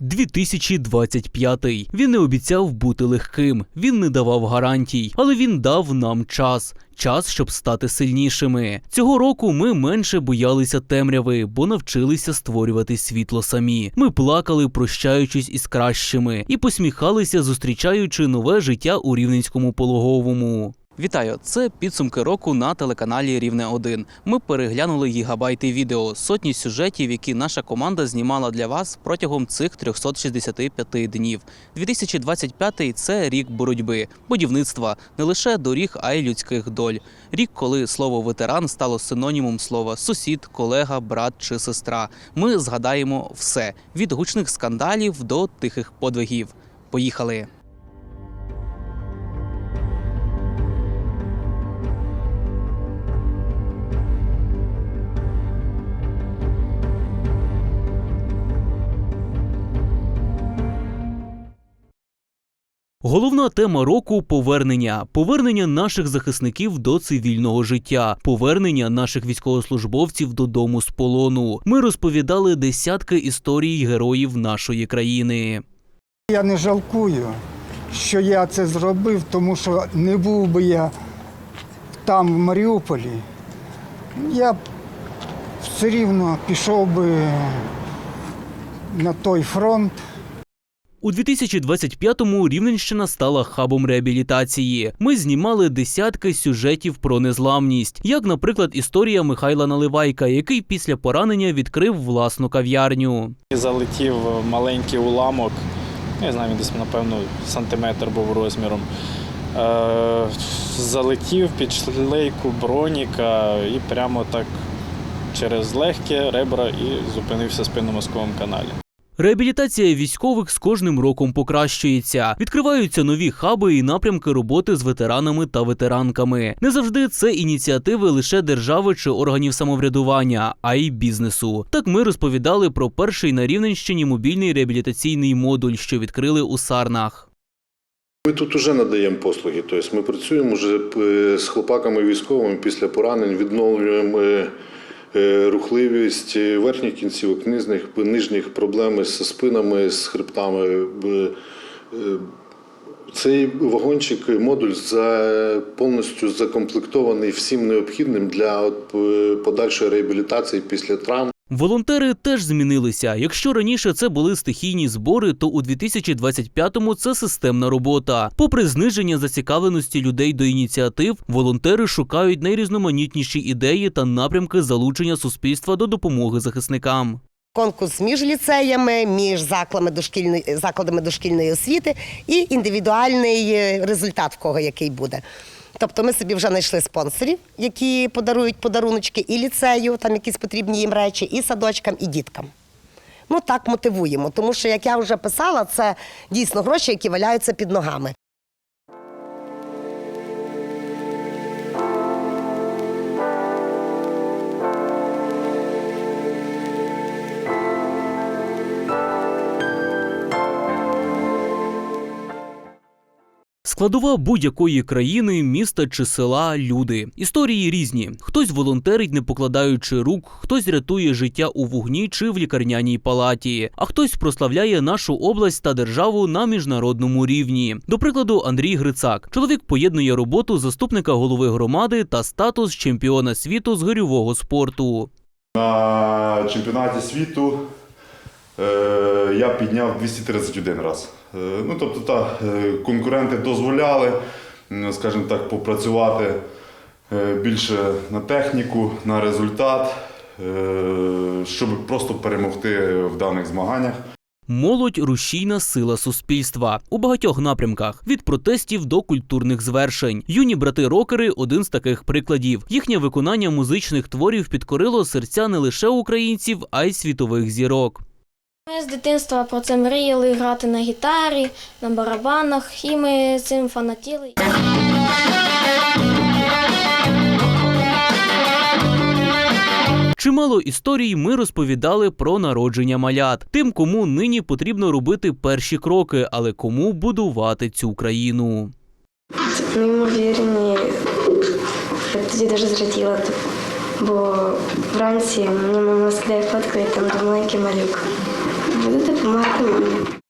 2025. Він не обіцяв бути легким, він не давав гарантій, але він дав нам час. Час, щоб стати сильнішими. Цього року ми менше боялися темряви, бо навчилися створювати світло самі. Ми плакали, прощаючись із кращими, і посміхалися, зустрічаючи нове життя у рівненському пологовому. Вітаю! Це підсумки року на телеканалі Рівне 1. Ми переглянули гігабайти відео, сотні сюжетів, які наша команда знімала для вас протягом цих 365 днів. 2025 – це рік боротьби, будівництва не лише доріг, а й людських доль. Рік, коли слово ветеран стало синонімом слова сусід, колега, брат чи сестра. Ми згадаємо все від гучних скандалів до тихих подвигів. Поїхали! Головна тема року повернення. Повернення наших захисників до цивільного життя, повернення наших військовослужбовців додому з полону. Ми розповідали десятки історій героїв нашої країни. Я не жалкую, що я це зробив, тому що не був би я там, в Маріуполі, я все рівно пішов би на той фронт. У 2025-му Рівненщина стала хабом реабілітації. Ми знімали десятки сюжетів про незламність, як, наприклад, історія Михайла Наливайка, який після поранення відкрив власну кав'ярню. Залетів маленький уламок, ну, я знаю, десь, напевно, сантиметр був розміром. Е, залетів під шлейку броніка і прямо так через легке ребра і зупинився спинномозковому каналі. Реабілітація військових з кожним роком покращується. Відкриваються нові хаби і напрямки роботи з ветеранами та ветеранками. Не завжди це ініціативи лише держави чи органів самоврядування, а й бізнесу. Так ми розповідали про перший на Рівненщині мобільний реабілітаційний модуль, що відкрили у Сарнах. Ми тут вже надаємо послуги. Тобто ми працюємо вже е, з хлопаками військовими після поранень, відновлюємо е, рухливість е, верхніх кінцівок, нижніх, нижніх проблеми з спинами, з хребтами. Е, е, Цей вагончик, модуль за, повністю закомплектований всім необхідним для е, подальшої реабілітації після травм. Волонтери теж змінилися. Якщо раніше це були стихійні збори, то у 2025-му це системна робота. Попри зниження зацікавленості людей до ініціатив, волонтери шукають найрізноманітніші ідеї та напрямки залучення суспільства до допомоги захисникам. Конкурс між ліцеями, між закладами дошкільної, закладами дошкільної освіти і індивідуальний е, результат, в кого який буде. Тобто ми собі вже знайшли спонсорів, які подарують подаруночки і ліцею, там якісь потрібні їм речі, і садочкам, і діткам. Ну так мотивуємо, тому що, як я вже писала, це дійсно гроші, які валяються під ногами. Складова будь-якої країни, міста чи села люди. Історії різні. Хтось волонтерить, не покладаючи рук, хтось рятує життя у вогні чи в лікарняній палаті, а хтось прославляє нашу область та державу на міжнародному рівні. До прикладу, Андрій Грицак. Чоловік поєднує роботу заступника голови громади та статус чемпіона світу з гирьового спорту. На чемпіонаті світу я підняв 231 раз. Е, ну, тобто, та, е, конкуренти дозволяли, скажімо так, попрацювати е, більше на техніку, на результат, е, щоб просто перемогти в даних змаганнях. Молодь рушійна сила суспільства у багатьох напрямках від протестів до культурних звершень. Юні брати-рокери один з таких прикладів. Їхнє виконання музичних творів підкорило серця не лише українців, а й світових зірок. Ми з дитинства про це мріяли грати на гітарі, на барабанах, і ми цим фанатіли. Чимало історій ми розповідали про народження малят, тим, кому нині потрібно робити перші кроки, але кому будувати цю країну. Неймовірні. Я тоді дуже зраділа, бо вранці мені мама скидає фотку і там маленький малюк. Буду допомагати мамі.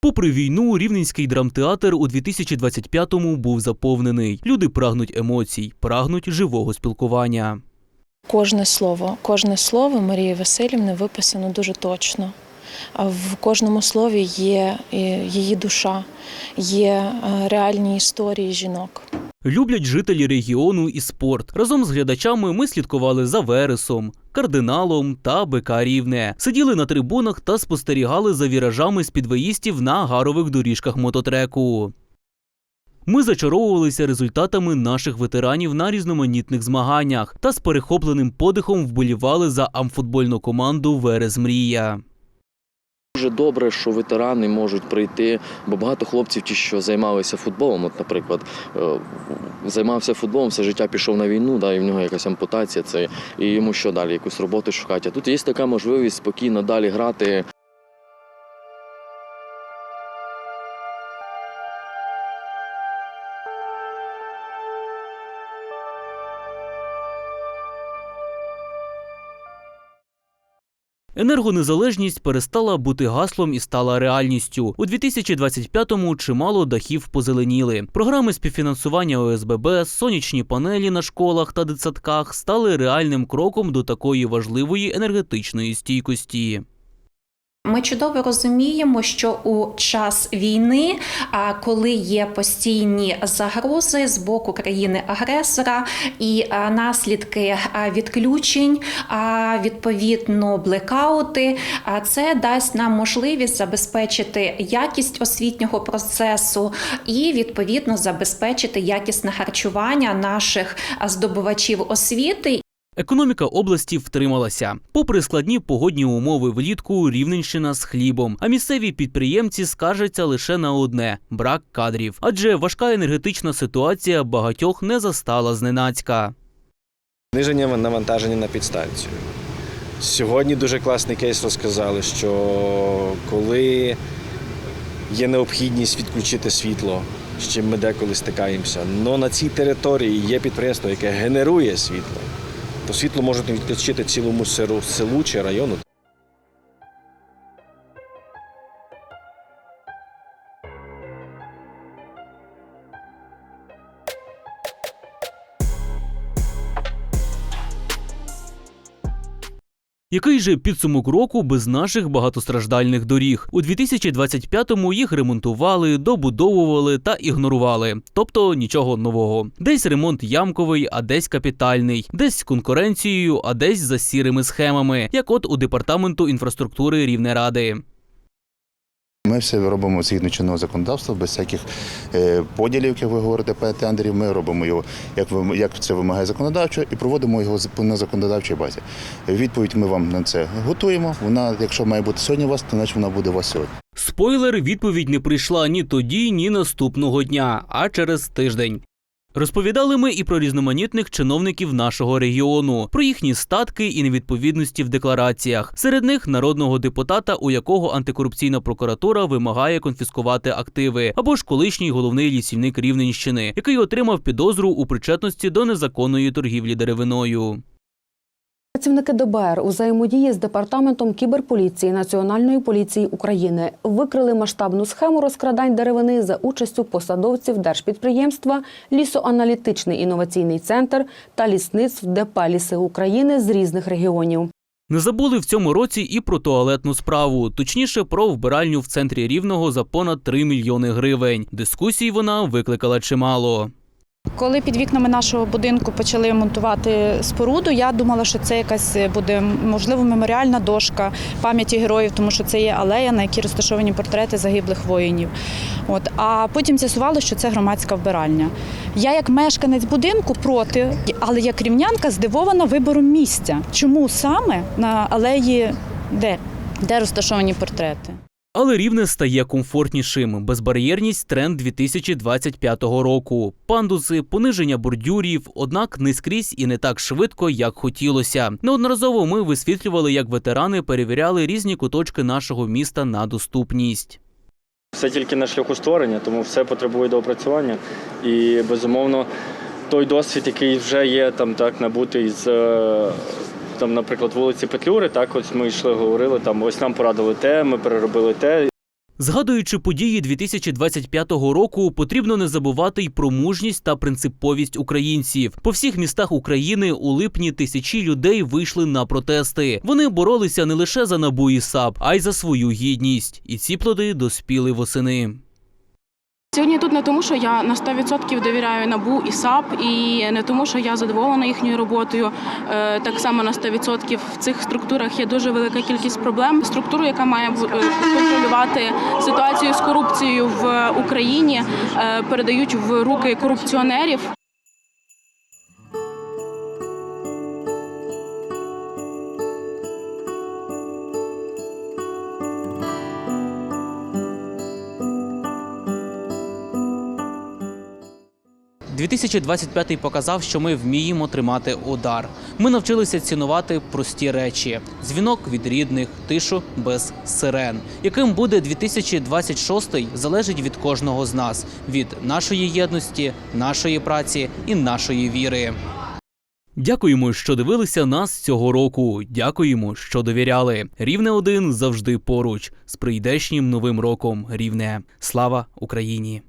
Попри війну, рівненський драмтеатр у 2025-му був заповнений. Люди прагнуть емоцій, прагнуть живого спілкування. Кожне слово, кожне слово Марії Васильівни виписано дуже точно. В кожному слові є е, її душа, є е, реальні історії жінок. Люблять жителі регіону і спорт. Разом з глядачами ми слідкували за Вересом, кардиналом та БК Рівне. Сиділи на трибунах та спостерігали за віражами спідвеїстів на гарових доріжках мототреку. Ми зачаровувалися результатами наших ветеранів на різноманітних змаганнях та з перехопленим подихом вболівали за амфутбольну команду Верес Мрія. Дуже добре, що ветерани можуть прийти, бо багато хлопців, ті, що займалися футболом, от, наприклад, е, займався футболом, все життя пішов на війну, да, і в нього якась ампутація, це, і йому що далі, якусь роботу шукати. А тут є така можливість спокійно далі грати. Енергонезалежність перестала бути гаслом і стала реальністю. У 2025-му чимало дахів позеленіли. Програми співфінансування ОСББ, сонячні панелі на школах та дитсадках стали реальним кроком до такої важливої енергетичної стійкості. Ми чудово розуміємо, що у час війни, коли є постійні загрози з боку країни-агресора і наслідки відключень, відповідно блекаути, це дасть нам можливість забезпечити якість освітнього процесу і відповідно забезпечити якісне харчування наших здобувачів освіти Економіка області втрималася. Попри складні погодні умови влітку, Рівненщина з хлібом. А місцеві підприємці скаржаться лише на одне брак кадрів. Адже важка енергетична ситуація багатьох не застала зненацька. Зниження навантаження на підстанцію. Сьогодні дуже класний кейс розказали, що коли є необхідність відключити світло, з чим ми деколи стикаємося, але на цій території є підприємство, яке генерує світло, то світло можуть відключити цілому селу чи району. Який же підсумок року без наших багатостраждальних доріг? У 2025-му їх ремонтували, добудовували та ігнорували, тобто нічого нового. Десь ремонт ямковий, а десь капітальний, десь з конкуренцією, а десь за сірими схемами, як от у департаменту інфраструктури Рівнеради. Ми все робимо згідно чинного законодавства, без всяких е, поділів, як ви говорите, тендерів. Ми робимо його, як, як це вимагає законодавчо, і проводимо його на законодавчій базі. Відповідь ми вам на це готуємо. Вона, якщо має бути сьогодні у вас, то значить вона буде у вас сьогодні. Спойлер, відповідь не прийшла ні тоді, ні наступного дня, а через тиждень. Розповідали ми і про різноманітних чиновників нашого регіону, про їхні статки і невідповідності в деклараціях. Серед них народного депутата, у якого антикорупційна прокуратура вимагає конфіскувати активи, або ж колишній головний лісівник Рівненщини, який отримав підозру у причетності до незаконної торгівлі деревиною. Працівники ДБР у взаємодії з департаментом кіберполіції Національної поліції України викрили масштабну схему розкрадань деревини за участю посадовців держпідприємства, лісоаналітичний інноваційний центр та лісництв ДП «Ліси України з різних регіонів. Не забули в цьому році і про туалетну справу, точніше про вбиральню в центрі рівного за понад 3 мільйони гривень. Дискусій вона викликала чимало. Коли під вікнами нашого будинку почали монтувати споруду, я думала, що це якась буде можливо меморіальна дошка пам'яті героїв, тому що це є алея, на якій розташовані портрети загиблих воїнів. От а потім з'ясувалося, що це громадська вбиральня. Я, як мешканець будинку, проти, але як рівнянка здивована вибором місця. Чому саме на алеї, де, де розташовані портрети? Але рівне стає комфортнішим. Безбар'єрність тренд 2025 року. Пандуси, пониження бордюрів, однак не скрізь і не так швидко, як хотілося. Неодноразово ми висвітлювали, як ветерани перевіряли різні куточки нашого міста на доступність. Все тільки на шляху створення, тому все потребує доопрацювання. І безумовно, той досвід, який вже є там так набутий з е, там, наприклад, вулиці Петлюри, так ось ми йшли, говорили там, ось нам порадили те, ми переробили те. Згадуючи події 2025 року, потрібно не забувати й про мужність та принциповість українців. По всіх містах України у липні тисячі людей вийшли на протести. Вони боролися не лише за набу і САП, а й за свою гідність. І ці плоди доспіли восени. Сьогодні тут не тому, що я на 100% довіряю НАБУ і САП, і не тому, що я задоволена їхньою роботою. Е, Так само на 100% в цих структурах є дуже велика кількість проблем. Структуру, яка має е, контролювати ситуацію з корупцією в Україні, е, передають в руки корупціонерів. – 2025 показав, що ми вміємо тримати удар. Ми навчилися цінувати прості речі: дзвінок від рідних, тишу без сирен. Яким буде 2026 залежить від кожного з нас, від нашої єдності, нашої праці і нашої віри. Дякуємо, що дивилися нас цього року. Дякуємо, що довіряли. Рівне 1 завжди поруч. З прийдешнім новим роком. Рівне. Слава Україні!